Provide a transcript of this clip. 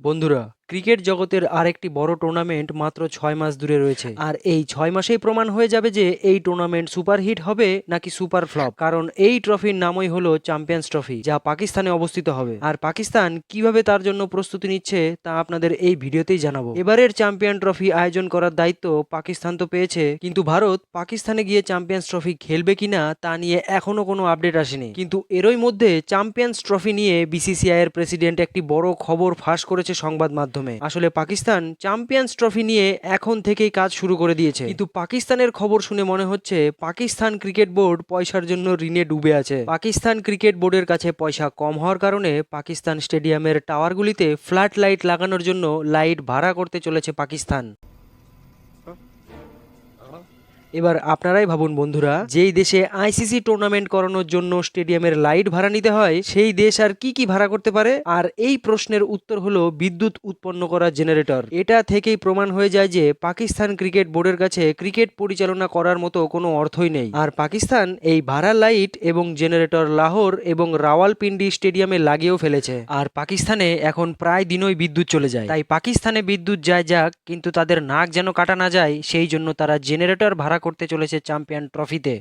বন্ধুরা ক্রিকেট জগতের আরেকটি বড় টুর্নামেন্ট মাত্র ছয় মাস দূরে রয়েছে। আর এই ছয় মাসেই প্রমাণ হয়ে যাবে যে এই টুর্নামেন্ট সুপারহিট হবে নাকি সুপার ফ্লপ কারণ এই ট্রফির নামই হলো চ্যাম্পিয়ন্স ট্রফি যা পাকিস্তানে অবস্থিত হবে। আর পাকিস্তান কীভাবে তার জন্য প্রস্তুতি নিচ্ছে তা আপনাদের এই ভিডিওতেই জানাব। এবারের চ্যাম্পিয়ন ট্রফি আয়োজন করার দায়িত্ব পাকিস্তান তো পেয়েছে, কিন্তু ভারত পাকিস্তানে গিয়ে চ্যাম্পিয়ন্স ট্রফি খেলবে কিনা তা নিয়ে এখনও কোনো আপডেট আসেনি। কিন্তু এরই মধ্যে চ্যাম্পিয়ন্স ট্রফি নিয়ে বিসিসিআই এর প্রেসিডেন্ট একটি বড় খবর ফাঁস করেছে সংবাদ মাধ্যমে আসলে পাকিস্তান চ্যাম্পিয়ন্স ট্রফি নিয়ে এখন থেকেই কাজ শুরু করে দিয়েছে। কিন্তু পাকিস্তানের খবর শুনে মনে হচ্ছে, পাকিস্তান ক্রিকেট বোর্ড পয়সার জন্য ঋণে ডুবে আছে। পাকিস্তান ক্রিকেট বোর্ডের কাছে পয়সা কম হওয়ার কারণে পাকিস্তান স্টেডিয়ামের টাওয়ারগুলিতে ফ্ল্যাট লাইট লাগানোর জন্য লাইট ভাড়া করতে চলেছে পাকিস্তান। এবার আপনারাই ভাবুন বন্ধুরা, যেই দেশে আইসিসি টুর্নামেন্ট করানোর জন্য স্টেডিয়ামের লাইট ভাড়া নিতে হয়, সেই দেশ আর কি কি ভাড়া করতে পারে? আর এই প্রশ্নের উত্তর হলো বিদ্যুৎ উৎপন্ন করা জেনারেটর এটা থেকেই প্রমাণ হয়ে যায় যে পাকিস্তান ক্রিকেট বোর্ডের কাছে ক্রিকেট পরিচালনা করার মতো কোনো অর্থই নেই। আর পাকিস্তান এই ভাড়া লাইট এবং জেনারেটর লাহোর এবং রাওয়ালপিন্ডি স্টেডিয়ামে লাগিয়েও ফেলেছে। আর পাকিস্তানে এখন প্রায় দিনই বিদ্যুৎ চলে যায়। তাই পাকিস্তানে বিদ্যুৎ যায় যাক, কিন্তু তাদের নাক যেন কাটা না যায়, সেই জন্য তারা জেনারেটর ভাড়া করতে চলেছে চ্যাম্পিয়ন ট্রফিতে।